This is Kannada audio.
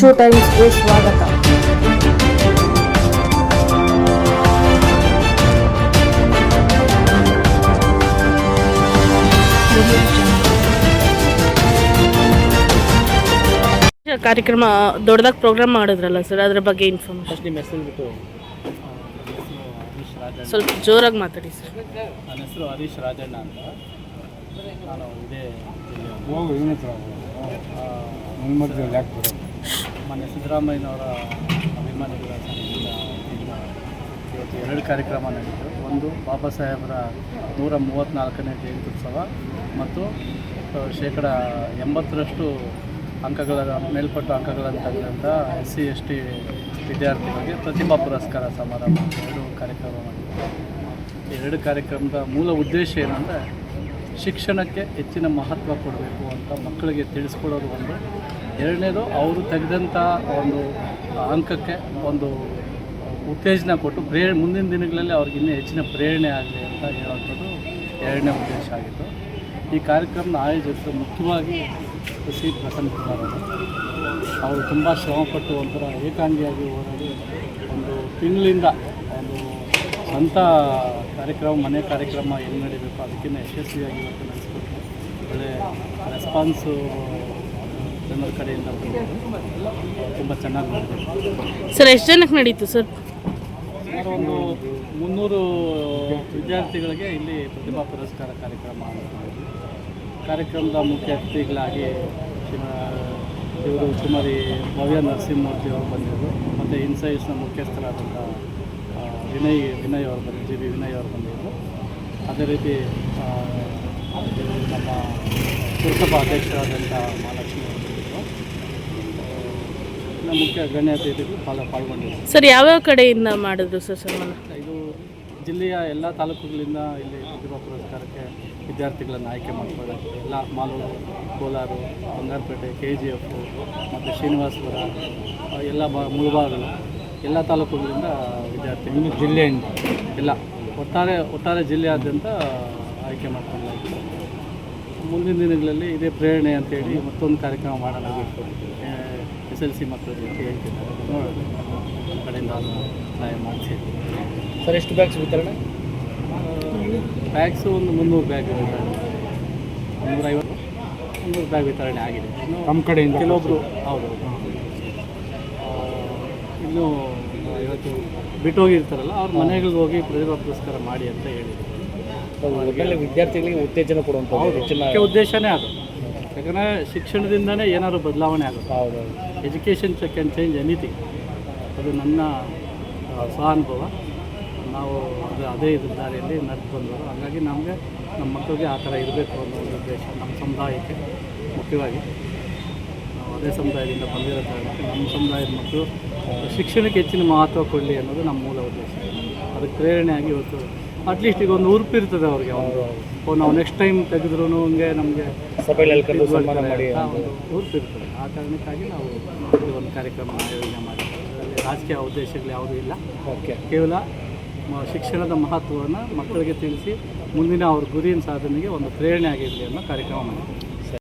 ಕಿಚ್ಚು ಟೈಮ್ಸ್ಗೆ ಸ್ವಾಗತ. ಕಾರ್ಯಕ್ರಮ ದೊಡ್ಡದಾಗಿ ಪ್ರೋಗ್ರಾಮ್ ಮಾಡಿದ್ರಲ್ಲ ಸರ್ ಅದ್ರ ಬಗ್ಗೆ ಇನ್ಫಾರ್ಮೇಶನ್ ನಿಮ್ಮ ಹೆಸರು ಬಿಟ್ಟು ಸ್ವಲ್ಪ ಜೋರಾಗಿ ಮಾತಾಡಿ ಸರ್ ನನ್ನ ಹೆಸರು ಹರೀಶ್ ರಾಜಣ್ಣ ಅಂತ. ನಾನು ಇದೇ ಹೋಗು ಇವನ ಯಾಕೆ ಸಿದ್ದರಾಮಯ್ಯನವರ ಅಭಿಮಾನಿಗಳ ಸಂಘದಿಂದ ಇವತ್ತು ಎರಡು ಕಾರ್ಯಕ್ರಮ ನಡೆಯಿತು. ಒಂದು ಬಾಬಾ ಸಾಹೇಬರ ನೂರ ಮೂವತ್ತ್ನಾಲ್ಕನೇ ಜಯಂತ್ಯುತ್ಸವ ಮತ್ತು ಶೇಕಡ ಎಂಬತ್ತರಷ್ಟು ಅಂಕಗಳ, ಮೇಲ್ಪಟ್ಟ ಅಂಕಗಳನ್ನು ತೆಗೆದಂಥ ಎಸ್ ಸಿ ಎಸ್ ಟಿ ವಿದ್ಯಾರ್ಥಿಗಳಿಗೆ ಪ್ರತಿಭಾ ಪುರಸ್ಕಾರ ಸಮಾರಂಭ ಎರಡು ಕಾರ್ಯಕ್ರಮ ಈ ಎರಡು ಕಾರ್ಯಕ್ರಮದ ಮೂಲ ಉದ್ದೇಶ ಏನಂದರೆ ಶಿಕ್ಷಣಕ್ಕೆ ಹೆಚ್ಚಿನ ಮಹತ್ವ ಕೊಡಬೇಕು ಅಂತ ಮಕ್ಕಳಿಗೆ ತಿಳಿಸ್ಕೊಡೋದು ಒಂದು. ಎರಡನೇದು ಅವರು ತೆಗೆದಂಥ ಒಂದು ಅಂಕಕ್ಕೆ ಒಂದು ಉತ್ತೇಜನ ಕೊಟ್ಟು ಪ್ರೇ ಮುಂದಿನ ದಿನಗಳಲ್ಲಿ ಅವ್ರಿಗೆ ಇನ್ನೂ ಹೆಚ್ಚಿನ ಪ್ರೇರಣೆ ಆಗಲಿ ಅಂತ ಹೇಳುವಂಥದ್ದು ಎರಡನೇ ಉದ್ದೇಶ ಆಗಿತ್ತು. ಈ ಕಾರ್ಯಕ್ರಮದ ಆಯೋಜಕರು ಮುಖ್ಯವಾಗಿ ಸಿ ಪ್ರಸನ್ನ ಕುಮಾರ್ ಅವರು. ಅವರು ತುಂಬ ಶ್ರಮಪಟ್ಟು ಒಂಥರ ಏಕಾಂಗಿಯಾಗಿ ಹೋರಾಡಿ ಒಂದು ತಿಂಗಳಿಂದ ಒಂದು ಸ್ವಂತ ಕಾರ್ಯಕ್ರಮ, ಮನೆ ಕಾರ್ಯಕ್ರಮ ಏನು ನಡೀಬೇಕು ಅದಕ್ಕಿಂತ ಯಶಸ್ವಿಯಾಗಿ ನಡೆಸ್ಬೇಕು ಒಳ್ಳೆ ರೆಸ್ಪಾನ್ಸು ಜನರ ಕಡೆಯಿಂದ ತುಂಬ ಚೆನ್ನಾಗಿ ಸರ್ ಎಷ್ಟು ಜನಕ್ಕೆ ನಡೀತು ಸರ್? ಒಂದು ಮುನ್ನೂರು ವಿದ್ಯಾರ್ಥಿಗಳಿಗೆ ಇಲ್ಲಿ ಪ್ರತಿಭಾ ಪುರಸ್ಕಾರ ಕಾರ್ಯಕ್ರಮ ಕಾರ್ಯಕ್ರಮದ ಮುಖ್ಯ ಅತಿಥಿಗಳಾಗಿ ಇವರು ಕುಮಾರಿ ಭವ್ಯ ನರಸಿಂಹಮೂರ್ತಿ ಅವರು ಬಂದಿದ್ದರು. ಮತ್ತು ಇನ್ಸೈಸ್ನ ಮುಖ್ಯಸ್ಥರಾದಂಥ ವಿನಯ್ ವಿನಯ್ ಅವರು ಬಂದಿದ್ದು ಜಿ ಬಿ ವಿನಯ್ ಅವರು ಬಂದಿದ್ದರು. ಅದೇ ರೀತಿ ನಮ್ಮ ಪುರಸಭಾ ಅಧ್ಯಕ್ಷರಾದಂಥ ಮಹಾಲಕ್ಷ್ಮಿ ಬಂದಿದ್ದರು ಮುಖ್ಯ ಗಣ್ಯ ಅತಿಥಿಗಳು ಪಾಲ್ ಪಾಲ್ಗೊಂಡಿದ್ದಾರೆ. ಸರ್ ಯಾವ್ಯಾವ ಕಡೆಯಿಂದ ಮಾಡಿದ್ರು ಸರ್ ಸನ್ಮಾನ? ಇದು ಜಿಲ್ಲೆಯ ಎಲ್ಲ ತಾಲೂಕುಗಳಿಂದ ಇಲ್ಲಿ ಪ್ರತಿಭಾ ಪುರಸ್ಕಾರಕ್ಕೆ ವಿದ್ಯಾರ್ಥಿಗಳನ್ನು ಆಯ್ಕೆ ಮಾಡಿಕೊಳ್ಳಲಾಗಿದೆ ಎಲ್ಲ Malur Kolar Bangarpet K G F ಮತ್ತು ಶ್ರೀನಿವಾಸಪುರ ಎಲ್ಲ ಬ ಮುಳುಬಾಗಲು ಎಲ್ಲ ತಾಲೂಕುಗಳಿಂದ ವಿದ್ಯಾರ್ಥಿಗಳು ಜಿಲ್ಲೆಯಿಂದ. ಎಲ್ಲ ಒಟ್ಟಾರೆ ಒಟ್ಟಾರೆ ಜಿಲ್ಲೆಯಾದ್ಯಂತ ಆಯ್ಕೆ ಮಾಡ್ಕೊಳ್ಳಲಾಗಿದೆ ಮುಂದಿನ ದಿನಗಳಲ್ಲಿ ಇದೇ ಪ್ರೇರಣೆ ಅಂತೇಳಿ ಮತ್ತೊಂದು ಕಾರ್ಯಕ್ರಮ ಮಾಡೋಣ ಎಸ್ ಎಲ್ ಸಿ ಮಕ್ಕಳಿಗೆ ಹೇಳ್ತಿದ್ದಾರೆ. ನೋಡೋಣ. ನಮ್ಮ ಕಡೆಯಿಂದ ಸಹಾಯ ಮಾಡ್ತೀವಿ ಸರ್ ಎಷ್ಟು ಬ್ಯಾಗ್ಸ್ ವಿತರಣೆ? ಬ್ಯಾಗ್ಸು ಒಂದು ಮುನ್ನೂರು ಬ್ಯಾಗ್ ವಿತರಣೆ. ಮುನ್ನೂರೈವತ್ತು ಮುನ್ನೂರು ಬ್ಯಾಗ್ ವಿತರಣೆ ಆಗಿದೆ. ನಮ್ಮ ಕಡೆಯಿಂದ ಕೆಲವೊಬ್ಬರು ಹೌದು. ಇನ್ನು ಇವತ್ತು ಬಿಟ್ಟೋಗಿರ್ತಾರಲ್ಲ ಅವ್ರ ಮನೆಗಳಿಗೆ ಹೋಗಿ ಪ್ರತಿಭಾ ಪುರಸ್ಕಾರ ಮಾಡಿ ಅಂತ ಹೇಳಿದ್ರು. ಒಟ್ಟಲ್ಲಿ ವಿದ್ಯಾರ್ಥಿಗಳಿಗೆ ಉತ್ತೇಜನ ಕೊಡುವಂಥದ್ದು ಹೆಚ್ಚಿನ ಮುಖ್ಯ ಉದ್ದೇಶನೇ ಅದು. ಯಾಕಂದರೆ ಶಿಕ್ಷಣದಿಂದನೇ ಏನಾದ್ರು ಬದಲಾವಣೆ ಆಗುತ್ತೆ. ಹೌದು ಎಜುಕೇಷನ್ ಕ್ಯಾನ್ ಚೇಂಜ್ ಎನಿಥಿಂಗ್ ಅದು ನನ್ನ ಸಹಾನುಭವ. ನಾವು ಅದು ಅದೇ ಇದ್ರ ದಾರಿಯಲ್ಲಿ ನಡೆದು ಬಂದವರು. ಹಾಗಾಗಿ ನಮಗೆ ನಮ್ಮ ಮಕ್ಕಳಿಗೆ ಆ ಥರ ಇರಬೇಕು ಅನ್ನೋ ಒಂದು ಉದ್ದೇಶ ನಮ್ಮ ಸಮುದಾಯಕ್ಕೆ ಮುಖ್ಯವಾಗಿ. ನಾವು ಅದೇ ಸಮುದಾಯದಿಂದ ಬಂದಿರೋ ಕಾರಣಕ್ಕೆ ನಮ್ಮ ಸಮುದಾಯದ ಮಕ್ಕಳು ಶಿಕ್ಷಣಕ್ಕೆ ಹೆಚ್ಚಿನ ಮಹತ್ವ ಕೊಡಲಿ ಅನ್ನೋದು ನಮ್ಮ ಮೂಲ ಉದ್ದೇಶ. ಅದಕ್ಕೆ ಪ್ರೇರಣೆಯಾಗಿ ಇವತ್ತು ಅಟ್ಲೀಸ್ಟ್ ಈಗ ಒಂದು ಉರುಪು ಇರ್ತದೆ ಅವ್ರಿಗೆ ಒಂದು. ಓ ನಾವು ನೆಕ್ಸ್ಟ್ ಟೈಮ್ ತೆಗೆದ್ರು ಹಂಗೆ ನಮಗೆ ಸಭೆಯಲ್ಲಿ ಕರೆದು ಸನ್ಮಾನ ಮಾಡಿ ಉರುಪು ಇರ್ತದೆ. ಆ ಕಾರಣಕ್ಕಾಗಿ ನಾವು ಈ ಒಂದು ಕಾರ್ಯಕ್ರಮ ಆಯೋಜನೆ ಮಾಡಿದ್ದೇವೆ. ಅದರಲ್ಲಿ ರಾಜಕೀಯ ಉದ್ದೇಶಗಳು ಯಾವುದೂ ಇಲ್ಲ. ಓಕೆ. ಕೇವಲ ಶಿಕ್ಷಣದ ಮಹತ್ವವನ್ನು ಮಕ್ಕಳಿಗೆ ತಿಳಿಸಿ ಮುಂದಿನ ಅವ್ರ ಗುರಿಯ ಸಾಧನೆಗೆ ಒಂದು ಪ್ರೇರಣೆ ಆಗಿರಲಿ ಅನ್ನೋ ಕಾರ್ಯಕ್ರಮ ಮಾಡಿದ್ದೀವಿ.